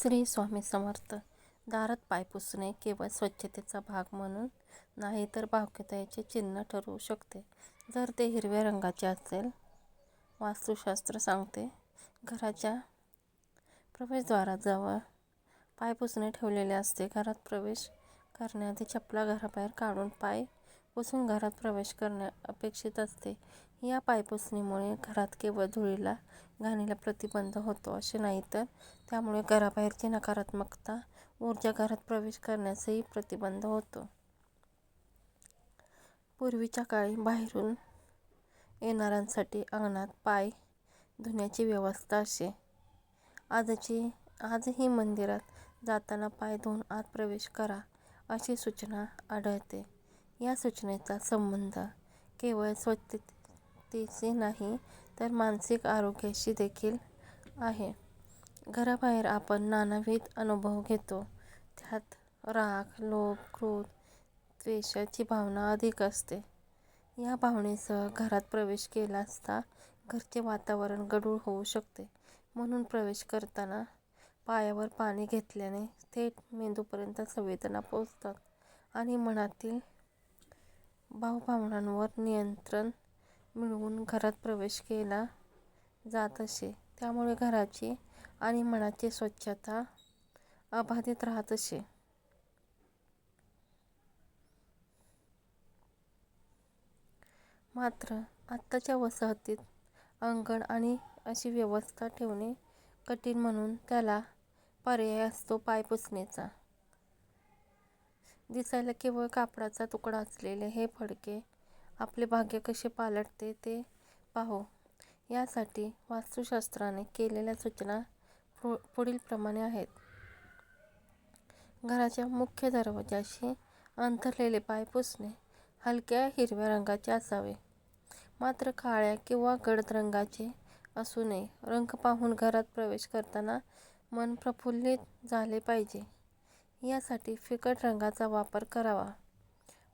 श्री स्वामी समर्थ दारात पाय पुसणे केवळ स्वच्छतेचा भाग म्हणून नाही तर भावुकतेचे चिन्ह ठरवू शकते जर ते हिरव्या रंगाचे असेल. वास्तुशास्त्र सांगते घराच्या प्रवेशद्वाराजवळ पाय पुसणे ठेवलेले असते. घरात प्रवेश करण्याआधी चपला घराबाहेर काढून पाय पुसून घरात प्रवेश करणे अपेक्षित असते. या पायपुसणीमुळे घरात केवळ धुळीला घाणीला प्रतिबंध होतो असे नाही तर त्यामुळे घराबाहेरची नकारात्मकता ऊर्जा घरात प्रवेश करण्यासही प्रतिबंध होतो. पूर्वीच्या काळी बाहेरून येणाऱ्यांसाठी अंगणात पाय धुण्याची व्यवस्था असे. आजची आजही मंदिरात जाताना पाय धुवून आत प्रवेश करा अशी सूचना आढळते. या सूचनेचा संबंध केवळ स्वच्छतेशी नाही तर मानसिक आरोग्याशी देखील आहे. घराबाहेर आपण नानाविध अनुभव घेतो. त्यात राग, लोभ, क्रोध, द्वेषाची भावना अधिक असते. या भावनेसह घरात प्रवेश केला असता घरचे वातावरण गढूळ होऊ शकते. म्हणून प्रवेश करताना पायावर पाणी घेतल्याने थेट मेंदूपर्यंत संवेदना पोहोचतात आणि मनातील भावभावनांवर नियंत्रण मिळवून घरात प्रवेश केला जात असे. त्यामुळे घराची आणि मनाची स्वच्छता अबाधित राहत असे. मात्र आत्ताच्या वसाहतीत अंगण आणि अशी व्यवस्था ठेवणे कठीण म्हणून त्याला पर्याय असतो पाय पुसण्याचा दिसायला केवळ कापडाचा तुकडा असलेले हे फडके आपले भाग्य कसे पालटते ते पाहू. यासाठी वास्तुशास्त्राने केलेल्या सूचना पु पुढीलप्रमाणे आहेत. घराच्या मुख्य दरवाजाशी अंतरलेले पाय पुसणे हलक्या हिरव्या रंगाचे असावे. मात्र काळ्या किंवा गडद रंगाचे असू नये. रंग पाहून घरात प्रवेश करताना मन प्रफुल्लित झाले पाहिजे यासाठी फिकट रंगाचा वापर करावा.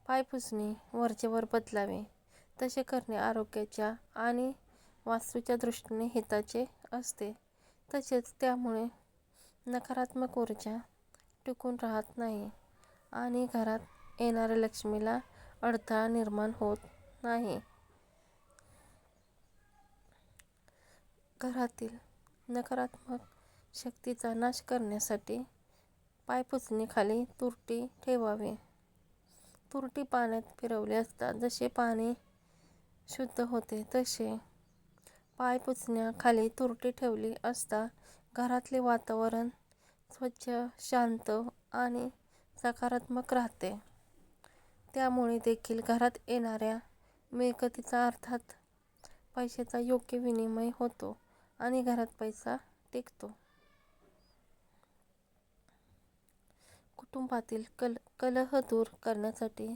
पाय पुसणे वरचेवर बदलावे. तसे करणे आरोग्याच्या आणि वास्तूच्या दृष्टीने हिताचे असते. तसेच त्यामुळे नकारात्मक ऊर्जा टिकून राहत नाही आणि घरात येणाऱ्या लक्ष्मीला अडथळा निर्माण होत नाही. घरातील नकारात्मक शक्तीचा नाश करण्यासाठी पायपुसणीखाली तुरटी ठेवावी. तुरटी पाण्यात फिरवली असता जसे पाणी शुद्ध होते तसे पायपुसण्याखाली तुरटी ठेवली असता घरातले वातावरण स्वच्छ, शांत आणि सकारात्मक राहते. त्यामुळे देखील घरात येणाऱ्या मिळकतीचा अर्थात पैशाचा योग्य विनिमय होतो आणि घरात पैसा टिकतो. कुटुंबातील कल कलह दूर करण्यासाठी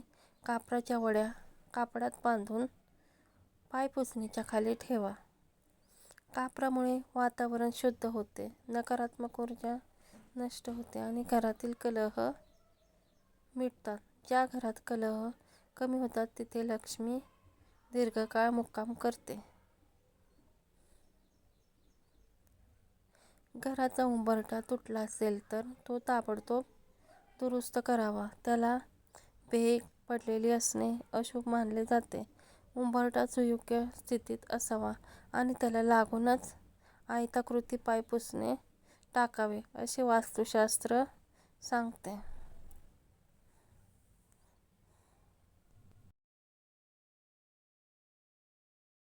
कापराच्या वड्या कापडात बांधून पायपुसणीच्या खाली ठेवा. कापरामुळे वातावरण शुद्ध होते, नकारात्मक ऊर्जा नष्ट होते आणि घरातील कलह मिटतात. ज्या घरात कलह कमी होतात तिथे लक्ष्मी दीर्घकाळ मुक्काम करते. घराचा उंबरठा तुटला असेल तर तो ताबडतोब दुरुस्त करावा. त्याला भेग पडलेली असणे अशुभ मानले जाते. उंबरठा सुयोग्य स्थितीत असावा आणि त्याला लागूनच आयताकृती पाय पुसणे टाकावे असे वास्तुशास्त्र सांगते.